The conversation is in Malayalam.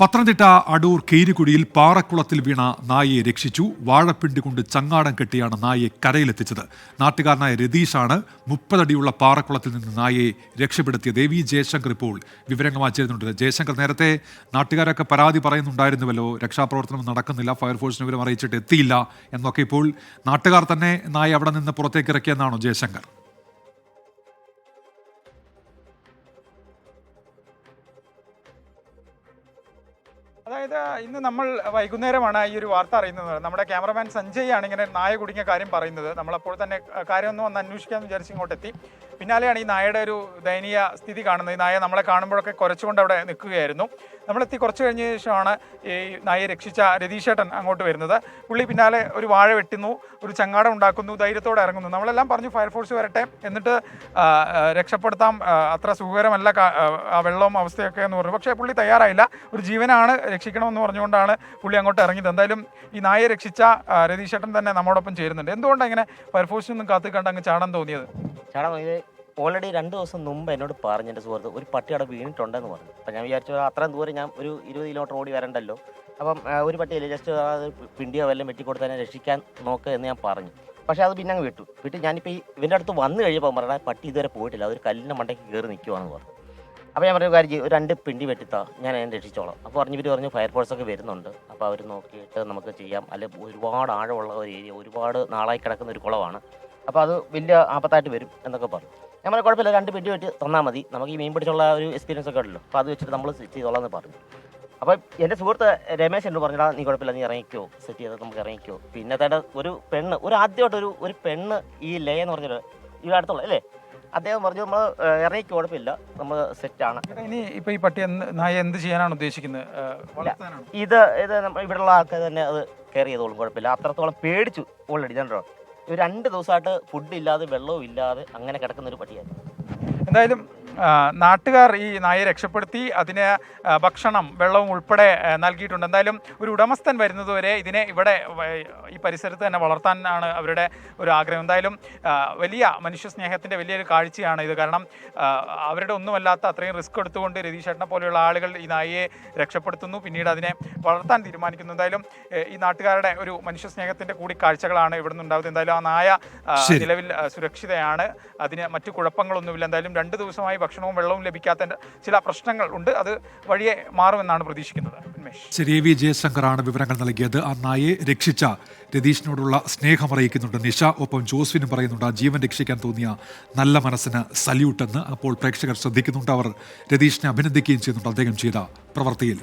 പത്തനംതിട്ട അടൂർ കേരിക്കുടിയിൽ പാറക്കുളത്തിൽ വീണ നായയെ രക്ഷിച്ചു. വാഴപ്പിണ്ടി കൊണ്ട് ചങ്ങാടം കെട്ടിയാണ് നായയെ കരയിലെത്തിച്ചത്. നാട്ടുകാരനായ രതീഷാണ് മുപ്പതടിയുള്ള പാറക്കുളത്തിൽ നിന്ന് നായയെ രക്ഷപ്പെടുത്തിയ ദേവി ജയശങ്കർ ഇപ്പോൾ വിവരങ്ങളായി ചേരുന്നുണ്ട് ജയശങ്കർ നേരത്തെ നാട്ടുകാരൊക്കെ പരാതി പറയുന്നുണ്ടായിരുന്നുവല്ലോ രക്ഷാപ്രവർത്തനം നടക്കുന്നില്ല ഫയർഫോഴ്സിന് വിവരം അറിയിച്ചിട്ട് എത്തിയില്ല എന്നൊക്കെ ഇപ്പോൾ നാട്ടുകാർ തന്നെ നായ അവിടെ നിന്ന് പുറത്തേക്ക് ഇറക്കിയെന്നാണോ ജയശങ്കർ? അതായത് ഇന്ന് നമ്മൾ വൈകുന്നേരമാണ് ഈ ഒരു വാർത്ത അറിയുന്നത്. നമ്മുടെ ക്യാമറമാൻ സഞ്ജയ് ആണ് ഇങ്ങനെ നായ കുടുങ്ങിയ കാര്യം പറയുന്നത്. നമ്മളപ്പോൾ തന്നെ കാര്യമൊന്നും ഒന്ന് അന്വേഷിക്കാമെന്ന് വിചാരിച്ച് ഇങ്ങോട്ടെത്തി. പിന്നാലെയാണ് ഈ നായയുടെ ഒരു ദയനീയ സ്ഥിതി കാണുന്നത്. ഈ നായ നമ്മളെ കാണുമ്പോഴൊക്കെ കുറച്ചുകൊണ്ട് അവിടെ നിൽക്കുകയായിരുന്നു. നമ്മളെത്തി കുറച്ച് കഴിഞ്ഞ ശേഷമാണ് ഈ നായയെ രക്ഷിച്ച രതീശേട്ടൻ അങ്ങോട്ട് വരുന്നത്. പുള്ളി പിന്നാലെ ഒരു വാഴ വെട്ടുന്നു ഒരു ചങ്ങാടം ഉണ്ടാക്കുന്നു ധൈര്യത്തോടെ ഇറങ്ങുന്നു. നമ്മളെല്ലാം പറഞ്ഞു ഫയർഫോഴ്സ് വരട്ടെ. എന്നിട്ട് രക്ഷപ്പെടുത്താം. അത്ര സുഖകരമല്ല വെള്ളവും അവസ്ഥയൊക്കെ എന്ന് പറഞ്ഞു. പക്ഷേ പുള്ളി തയ്യാറായില്ല. ഒരു ജീവനാണ് രക്ഷിക്കണമെന്ന് പറഞ്ഞുകൊണ്ടാണ് പുള്ളി അങ്ങോട്ട് ഇറങ്ങിയത്. എന്തായാലും ഈ നായയെ രക്ഷിച്ച രതീശേട്ടൻ തന്നെ നമ്മോടൊപ്പം ചേരുന്നുണ്ട്. എന്തുകൊണ്ടാണ് ഇങ്ങനെ ഫയർഫോഴ്സിനൊന്നും കാത്തു കണ്ട് അങ്ങ് ചാടാൻ തോന്നിയത്? ചേട്ടാ ഇത് ഓൾറെഡി രണ്ട് ദിവസം മുമ്പ് എന്നോട് പറഞ്ഞു എന്റെ സുഹൃത്ത് ഒരു പട്ടി അവിടെ വീണിട്ടുണ്ടെന്ന് പറഞ്ഞു. അപ്പം ഞാൻ വിചാരിച്ചു അത്രയും ദൂരം ഞാൻ ഒരു ഇരുപത് കിലോമീറ്റർ ഓടി വരണ്ടല്ലോ. അപ്പം ഒരു പട്ടിയില്ല ജസ്റ്റ് അത് പിണ്ടിയോ വല്ലതും വെട്ടിക്കൊടുത്ത് തന്നെ രക്ഷിക്കാൻ നോക്കുക എന്ന് ഞാൻ പറഞ്ഞു. പക്ഷേ അത് പിന്നെ അങ്ങ് വിട്ടു. വിട്ട് ഞാനിപ്പോൾ ഈ ഇവന്റെ അടുത്ത് വന്നു കഴിഞ്ഞപ്പോൾ പറഞ്ഞാൽ പട്ടി ഇതുവരെ പോയിട്ടില്ല അതൊരു കല്ലിന്റെ മണ്ടയ്ക്ക് കയറി നിൽക്കുവാണെന്ന് പറഞ്ഞു. അപ്പോൾ ഞാൻ പറഞ്ഞു കാര്യം ഒരു രണ്ട് പിണ്ടി വെട്ടിത്താ ഞാൻ അതിനെ രക്ഷിച്ചോളാം. അപ്പോൾ പറഞ്ഞു ഇവർ പറഞ്ഞു ഫയർഫോഴ്സ് ഒക്കെ വരുന്നുണ്ട്. അപ്പോൾ അവർ നോക്കിയിട്ട് നമുക്ക് ചെയ്യാം. അല്ലെ ഒരുപാട് ആഴമുള്ള ഒരു ഏരിയ ഒരുപാട് നാളായി കിടക്കുന്ന ഒരു കുളമാണ്. അപ്പോൾ അത് വലിയ ആപത്തായിട്ട് വരും എന്നൊക്കെ പറഞ്ഞു ഞാൻ പറഞ്ഞു കുഴപ്പമില്ല രണ്ട് പെട്ടി വെച്ച് തന്നാൽ മതി. നമുക്ക് ഈ മീൻ പിടിച്ചുള്ള ഒരു എക്സ്പീരിയൻസ് ഒക്കെ ഉണ്ടല്ലോ. അപ്പോൾ അത് വെച്ചിട്ട് നമ്മൾ സെറ്റ് ചെയ്തോളാം എന്ന് പറഞ്ഞു. അപ്പോൾ എന്റെ സുഹൃത്ത് രമേശ് എന്നോട് പറഞ്ഞാൽ നീ കുഴപ്പമില്ല നീ ഇറങ്ങിക്കോ. സെറ്റ് ചെയ്ത് നമുക്ക് ഇറങ്ങിക്കോ. പിന്നെ തന്നെ ഒരു പെണ്ണ് ഒരു ആദ്യമായിട്ട് ഒരു ഒരു പെണ്ണ് ഈ ലേ എന്ന് പറഞ്ഞൊരു ഈ അടുത്തുള്ള അല്ലേ? അദ്ദേഹം പറഞ്ഞു നമ്മൾ ഇറങ്ങിക്കോ കുഴപ്പമില്ല. നമ്മൾ സെറ്റാണ് ആണ്. ഇനി ഇപ്പൊ ഈ പട്ടി നായ എന്ത് ചെയ്യാനാണ് ഉദ്ദേശിക്കുന്നത്? ഇത് ഇത് ഇവിടെയുള്ള ആൾക്കാർ തന്നെ അത് കെയർ ചെയ്തോളും കുഴപ്പമില്ല. അത്രത്തോളം പേടിച്ചു ഓൾറെഡി ഒരു രണ്ട് ദിവസമായിട്ട് ഫുഡ് ഇല്ലാതെ വെള്ളവും ഇല്ലാതെ അങ്ങനെ കിടക്കുന്ന ഒരു പട്ടിയായിരുന്നു എന്തായാലും നാട്ടുകാർ ഈ നായയെ രക്ഷപ്പെടുത്തി അതിന് ഭക്ഷണം വെള്ളവും ഉൾപ്പെടെ നൽകിയിട്ടുണ്ട്. എന്തായാലും ഒരു ഉടമസ്ഥൻ വരുന്നതുവരെ ഇതിനെ ഇവിടെ ഈ പരിസരത്ത് തന്നെ വളർത്താനാണ് അവരുടെ ഒരു ആഗ്രഹം. എന്തായാലും വലിയ മനുഷ്യ സ്നേഹത്തിന്റെ വലിയൊരു കാഴ്ചയാണ് ഇത്. കാരണം അവരുടെ ഒന്നുമല്ലാത്ത അത്രയും റിസ്ക് എടുത്തുകൊണ്ട് രതീഷേട്ടനെ പോലെയുള്ള ആളുകൾ ഈ നായയെ രക്ഷപ്പെടുത്തുന്നു. പിന്നീട് അതിനെ വളർത്താൻ തീരുമാനിക്കുന്നു. എന്തായാലും ഈ നാട്ടുകാരുടെ ഒരു മനുഷ്യ സ്നേഹത്തിന്റെ കൂടി കാഴ്ചകളാണ് ഇവിടെ നിന്നുണ്ടാവുന്നത് എന്തായാലും ആ നായ നിലവിൽ സുരക്ഷിതയാണ്. അതിന് മറ്റു കുഴപ്പങ്ങളൊന്നുമില്ല. എന്തായാലും രണ്ട് ദിവസമായി ഭക്ഷണവും വെള്ളവും ലഭിക്കാത്ത ചില പ്രശ്നങ്ങൾ ഉണ്ട്. അത് വഴിയെ മാറുമെന്നാണ് പ്രതീക്ഷിക്കുന്നത്. ശരി വി. ജയശങ്കറാണ് വിവരങ്ങൾ നൽകിയത്. ആ നായെ രക്ഷിച്ച രതീഷിനോടുള്ള സ്നേഹം അറിയിക്കുന്നുണ്ട് നിഷ. ഒപ്പം ജോസ്വിനും പറയുന്നുണ്ട് ആ ജീവൻ രക്ഷിക്കാൻ തോന്നിയ നല്ല മനസ്സിന് സല്യൂട്ടെന്ന്. അപ്പോൾ പ്രേക്ഷകർ ശ്രദ്ധിക്കുന്നുണ്ട് അവർ. രതീഷിനെ അഭിനന്ദിക്കുകയും ചെയ്യുന്നുണ്ട് അദ്ദേഹം ചെയ്ത പ്രവൃത്തിയിൽ.